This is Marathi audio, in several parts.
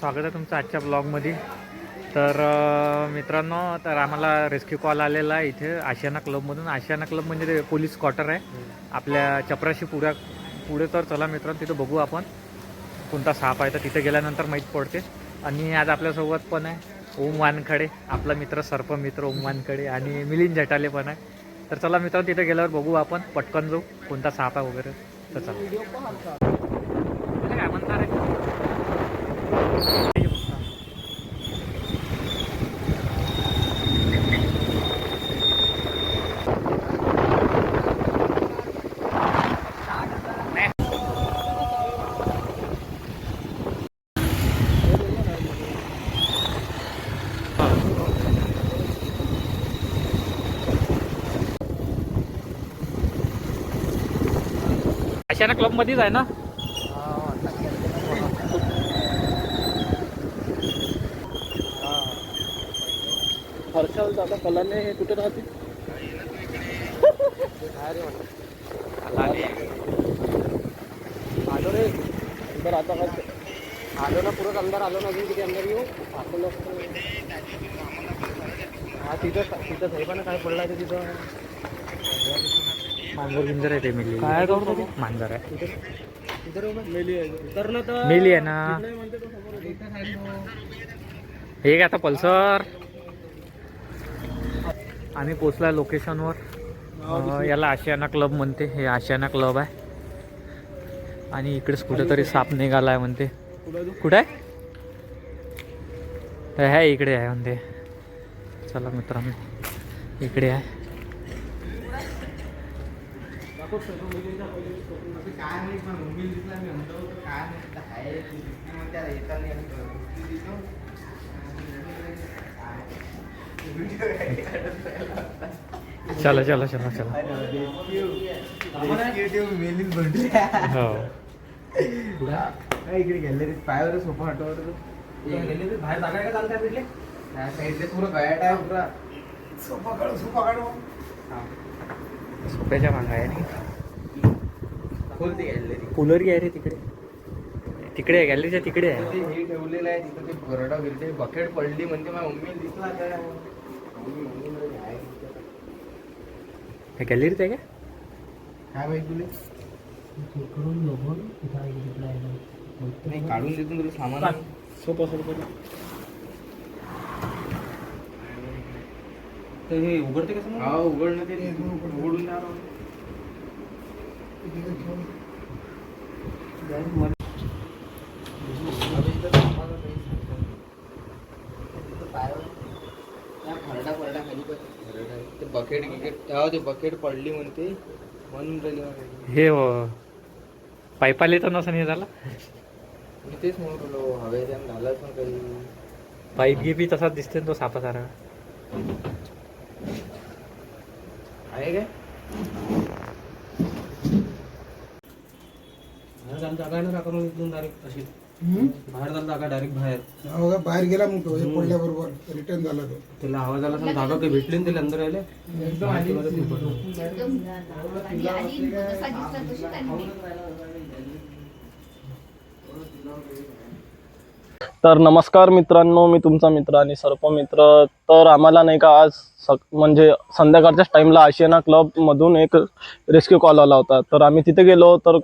स्वागत आहे तुमचं आजच्या ब्लॉगमध्ये तर मित्रांनो तर आम्हाला रेस्क्यू कॉल आलेला आहे इथे आशियाना क्लबमधून आशियाना क्लब म्हणजे ते पोलीस क्वार्टर आहे. आपल्या चपराशी पुढ्या पुढे तर चला मित्रांनो तिथं बघू आपण. कोणता साप आहे तर तिथे गेल्यानंतर माहीत पडते. आणि आज आपल्यासोबत पण आहे ओम वानखडे आपला मित्र सर्प मित्र ओम वानखडे आणि मिलिंद झटाले पण आहे. तर चला मित्रांनो तिथे गेल्यावर बघू आपण पटकन जाऊ कोणता साप आहे वगैरे. तर चला. अशाना क्लब मध्येच आहे ना? हर्षल दादा कलाने हे कुठे राहते आलो रे. अंदर आता काय? आलो ना पुरं अंदर आलो ना अजून किती अंदर येऊ? आपलं हा तिथं तिथं साहेबांना काय पडलं आहे ते तिथं? मांजर गिंजर आहे ते मिली. काय करतो? मांजर आहे. मेली आहे ना. हे काय आता पल्सर. आम्ही पोचला लोकेशनवर. याला आशियाना क्लब म्हणते. हे आशियाना क्लब आहे. आणि इकडेच कुठेतरी साप निघाला आहे म्हणते. कुठे आहे हे आहे इकडे आहे म्हणते. चला मित्रांनो इकडे आहे. चला चला चला चला. हो. इकडे गॅलरीत पायावर सोफा हटवत बाहेर जागा का चालत्या भेटले त्या साईडला पुरं गयाट आहे पुरा सोफा काढ सोफा काढ सोप्याच्या मागं आहे कूलर आहे रे तिकडे. तिकडे आहे गॅलरीच्या तिकडे आहे. ते हे ठेवलेलं आहे तिथं ते बकेट पडली म्हणते माझ्या मम्मी दिसला काय हे गॅलरीत आहे का? काय माहिती तुला? नाही काढून देतो तुला सामान. सोपा सोपा तर हे उघडते कसं? हा उघडणं ते. उघडून द्या राव. अबे इथं सापाला काही सांगतात. तिथं पायावर त्या खरडा खरडा खाली ते बकेट गिकेट हा ते बकेट पडली म्हणते म्हणून राहिली हे. हो पाईपाले तर नसं हे झाला? मी तेच म्हणून राहिलो हवेच्यानं झालं पण काही पाईप गिपी तसाच दिसते ना तो सापासारखा. आहे काय? बाहेर जायला जागा आहे ना काका मग इथून डायरेक्ट अशी बाहेर जायला जागा डायरेक्ट बाहेर. हो का बाहेर गेला मग तो हे पडल्याबरोबर रिटर्न झाला तो. त्याला आवाज आला असं जागा काही भेटली ना त्याला अंदर यायला. एकदम आली. तर नमस्कार मित्रांनो मी तुमचा मित्र आणि सर्प मित्र. तर आम्हाला नाही का आज सक म्हणजे संध्याकाळच्याच टाईमला आशियाना क्लबमधून एक रेस्क्यू कॉल आला होता. तर आम्ही तिथे गेलो तर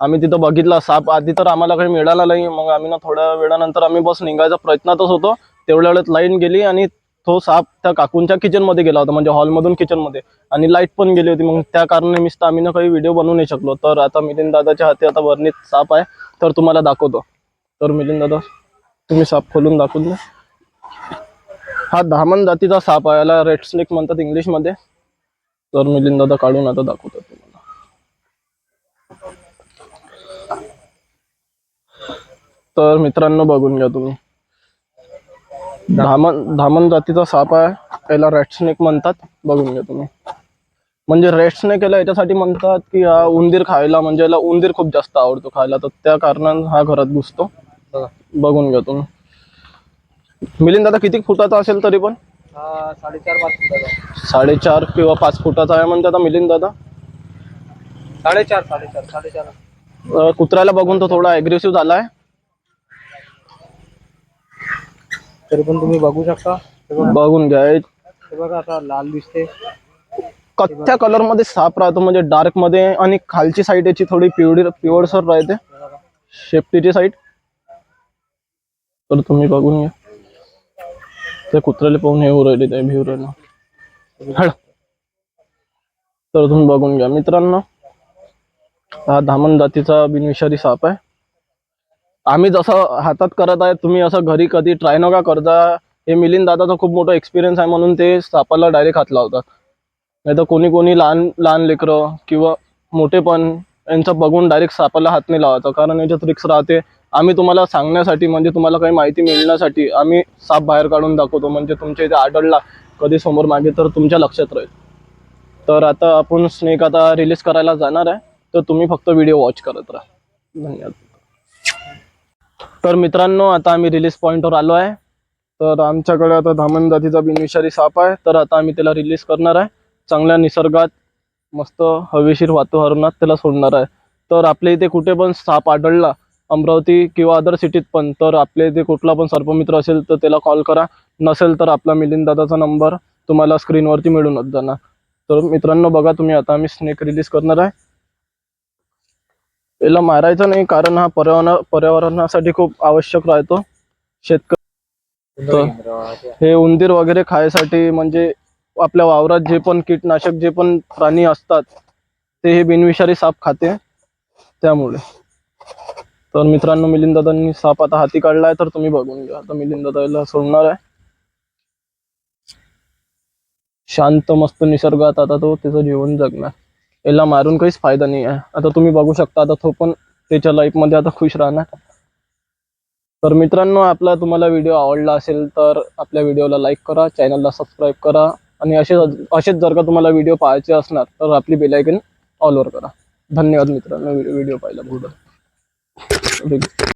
आम्ही तिथं बघितला साप आधी तर आम्हाला काही मिळाला नाही. मग आम्ही ना थोड्या वेळानंतर आम्ही बस निघायचा प्रयत्नातच होतो. तेवढ्या वेळेत लाईन गेली आणि तो साप त्या काकूंच्या किचनमध्ये गेला होता म्हणजे हॉलमधून किचनमध्ये. आणि लाइट पण गेली होती मग त्या कारणानिमित्त आम्ही ना काही व्हिडिओ बनवू नाही शकलो. तर आता मिलिंद दादाच्या हाती आता वर्णित साप आहे तर तुम्हाला दाखवतो. तर मिलिंद दादा तुम्ही साप खोलून दाखवून द्या. हा धामण जातीचा साप आहे याला रेड स्नेक म्हणतात इंग्लिशमध्ये. तर मिलिंद दादा काढून आता दाखवतो. तर मित्रांनो बघून घ्या तुम्ही. धामण धामण जातीचा साप आहे. याला रेड स्नेक म्हणतात. बघून घ्या तुम्ही. म्हणजे रेड स्नेक याला याच्यासाठी म्हणतात की हा उंदीर खायला म्हणजे याला उंदीर खूप जास्त आवडतो खायला. तर त्या कारणानं हा घरात घुसतो. बघून घ्या तुम्ही. मिलिंद दादा किती फुटाचा असेल तरी पण? साडेचार पाच फुटाचा. साडेचार किंवा पाच फुटाचा आहे म्हणते आता मिलिंद दादा साडेचार साडेचार साडेचार. कुत्र्याला बघून तो थोडा ॲग्रेसिव्ह झालाय. तरी पण तुम्ही बघू शकता. हे बघा. बघून घ्या. हे हे बघा आता लाल दिसते कथ्या कलरमध्ये साप राहतो म्हणजे डार्कमध्ये आणि खालची साईड याची थोडी पिवळी पिवळसर राहते. शेपटीची साईड तर तुम्ही बघून घ्या. ते कुत्र्याला पाहून हे राहिले ते भिव राहिलं हळ. तर तुम्ही बघून घ्या. मित्रांनो हा धामण जातीचा बिनविषारी साप आहे. आम्ही जसं हातात करत आहे तुम्ही असं घरी कधी ट्राय नका करता. हे मिलिंद दादाचा खूप मोठा एक्सपिरियन्स आहे म्हणून ते सापाला डायरेक्ट हात लावतात. नाही तर कोणी कोणी लहान लहान लेकरं किंवा मोठे पण यांचं बघून डायरेक्ट सापाला हात नाही लावायचा. कारण याच्यात रिक्स राहते. आम्ही तुम्हाला सांगण्यासाठी म्हणजे तुम्हाला काही माहिती मिळण्यासाठी आम्ही साप बाहेर काढून दाखवतो. म्हणजे तुमच्या इथे आढळला कधी समोर मागे तर तुमच्या लक्षात राहील. तर आता आपण स्नेक आता रिलीज करायला जाणार आहे. तर तुम्ही फक्त व्हिडिओ वॉच करत राहा. धन्यवाद. तर मित्रांनो आता आम्ही रिलीज पॉईंटवर आलो आहे. तर आमच्याकडे आता धामण जातीचा बिनविषारी साप आहे. तर आता आम्ही त्याला रिलीज करणार आहे. चांगल्या निसर्गात मस्त हवेशीर वातावरणात त्याला सोडणार आहे. तर आपल्या इथे कुठे पण साप आढळला अमरावती किंवा अदर सिटीत पण तर आपल्या इथे कुठला पण सर्पमित्र असेल तर त्याला कॉल करा. नसेल तर आपला मिलिंददादाचा नंबर तुम्हाला स्क्रीनवरती मिळूनच जाणार. तर मित्रांनो बघा तुम्ही आता आम्ही स्नेक रिलीज करणार आहे. याला मारायचं नाही कारण हा पर्यावरण पर्यावरणासाठी खूप आवश्यक राहतो. शेतकरी तर हे उंदीर वगैरे खायसाठी म्हणजे आपल्या वावरात जे पण कीटनाशक जे पण प्राणी असतात ते हे बिनविषारी साप खाते. त्यामुळे. तर मित्रांनो मिलिंद दादांनी साप आता हाती काढलाय तर तुम्ही बघून घ्या. आता मिलिंद दादाला याला सोडणार आहे. शांत मस्त निसर्गात आता तो त्याचं जीवन जगणार. याला मारून काहीच फायदा नाही आहे. आता तुम्ही बघू शकता आता तो पण त्याच्या लाईफमध्ये आता खुश राहणार. तर मित्रांनो आपला तुम्हाला व्हिडिओ आवडला असेल तर आपल्या व्हिडिओला लाईक करा चॅनलला सबस्क्राईब करा आणि असे असेच जर का तुम्हाला व्हिडिओ पाहायचे असणार तर आपली बेलायकन ऑलवर करा. धन्यवाद मित्रांनो व्हिडिओ पाहिल्याबद्दल.